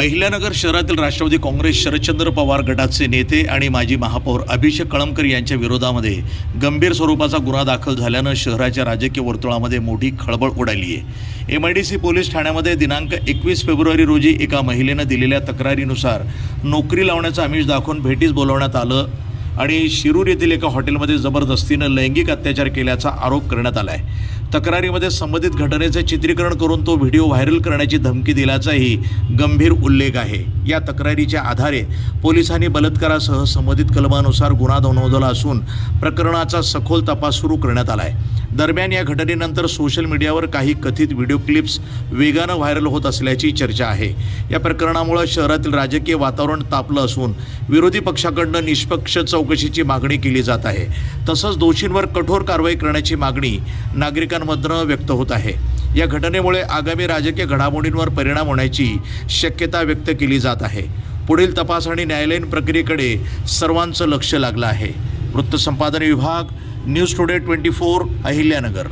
अहिल्यानगर शहरातील राष्ट्रवादी काँग्रेस शरदचंद्र पवार गटाचे नेते आणि माजी महापौर अभिषेक कळमकर यांच्या विरोधामध्ये गंभीर स्वरूपाचा गुन्हा दाखल झाल्यानं शहराच्या राजकीय वर्तुळामध्ये मोठी खळबळ उडाली आहे. M I D C police ठाण्यामध्ये दिनांक एकवीस फेब्रुवारी रोजी एका महिलेनं दिलेल्या तक्रारीनुसार नोकरी लावण्याचं आमिष दाखवून भेटीस बोलवण्यात आलं आणि शिरूर येथील एका हॉटेलमध्ये जबरदस्तीनं लैंगिक अत्याचार केल्याचा आरोप करण्यात आला आहे तक्रारीमध्ये संबंधित घटनेचे चित्रीकरण करून तो व्हिडिओ व्हायरल करण्याची धमकी दिल्याचाही गंभीर उल्लेख आहे. या तक्रारीच्या आधारे पोलिसांनी बलात्कारासह संबंधित कलमानुसार गुन्हा नोंदवला असून प्रकरणाचा सखोल तपास सुरू करण्यात आला आहे दरम्यान या घटनेनंतर सोशल मीडियावर काही कथित व्हिडिओ क्लिप्स वेगानं व्हायरल होत असल्याची चर्चा आहे. या प्रकरणामुळे शहरातील राजकीय वातावरण तापलं असून विरोधी पक्षाकडनं निष्पक्ष चौकशीची मागणी केली जात आहे. तसंच दोषींवर कठोर कारवाई करण्याची मागणी नागरिकांमधनं व्यक्त होत आहे. या घटनेमुळे आगामी राजकीय घडामोडींवर परिणाम होण्याची शक्यता व्यक्त केली जात आहे. पुढील तपास आणि न्यायालयीन प्रक्रियेकडे सर्वांचं लक्ष लागलं आहे. वृत्तसंपादन विभाग news today twenty four Ahilyanagar.